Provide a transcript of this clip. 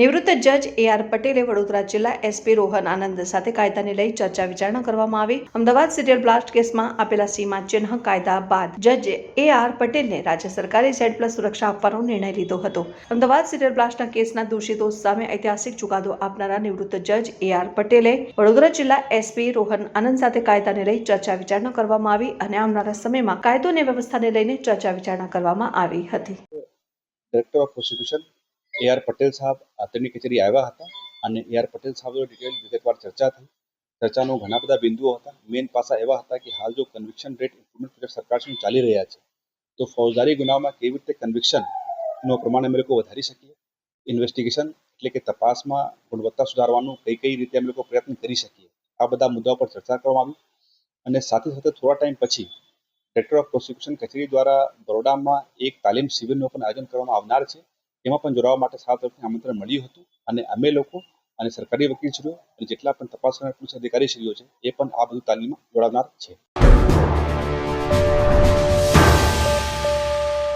નિવૃત્ત જજ એ આર પટેલે વડોદરા જિલ્લા એસપી રોહન આનંદ સાથે કાયદાને લઈ ચર્ચા વિચારણા કરવામાં આવી. અમદાવાદ સિરિયલ બ્લાસ્ટ કેસમાં આપેલા સીમા ચિહ્ન કાયદા બાદ જજ એ આર પટેલને રાજ્ય સરકારે ઝેડ પ્લસ સુરક્ષા આપવાનો નિર્ણય લીધો હતો. અમદાવાદ સિરિયલ બ્લાસ્ટના કેસના દોષિતો સામે ઐતિહાસિક ચુકાદો આપનારા નિવૃત્ત જજ એ આર પટેલે વડોદરા જિલ્લા એસપી રોહન આનંદ સાથે કાયદાને લઈ ચર્ચા વિચારણા કરવામાં આવી અને આવનારા સમયમાં કાયદો અને વ્યવસ્થાને લઈને ચર્ચા વિચારણા કરવામાં આવી હતી. Director of prosecution A R Patel સાહેબ તેમની કચેરી આવ્યા હતા અને એ આર પટેલ સાહેબ ડિટેલ વિગતવાર ચર્ચા થઈ. ચર્ચાનો ઘણા બધા બિંદુઓ હતા. મેઇન પાસા એવા હતા કે હાલ જો કન્વિક્શન રેટ ઇમ્પ્રુવમેન્ટ પ્રોજેક્ટ સરકારશ્રી ચાલી રહ્યા છે, તો ફૌજદારી ગુનામાં કેવી રીતે કન્વિક્શનનો પ્રમાણ અમે લોકો વધારી શકીએ? ઇન્વેસ્ટિગેશન એટલે કે તપાસમાં ગુણવત્તા સુધારવાનું કઈ કઈ રીતે અમે લોકો પ્રયત્ન કરી શકીએ? આ બધા મુદ્દાઓ પર ચર્ચા કરવામાં આવી. અને સાથે સાથે થોડા ટાઈમ પછી ડિરેક્ટર ઓફ પ્રોસિક્યુશન કચેરી દ્વારા બરોડામાં એક તાલીમ શિબિરનું પણ આયોજન કરવામાં આવનાર છે. એમાં પણ જોડાવા માટે સાત તરફથી આમંત્રણ મળ્યું હતું અને અમે લોકો અને સરકારી વકીલશ્રીઓ અને જેટલા પણ તપાસ અધિકારીશ્રીઓ છે, એ પણ આ બધું તાલીમમાં જોડાનાર છે.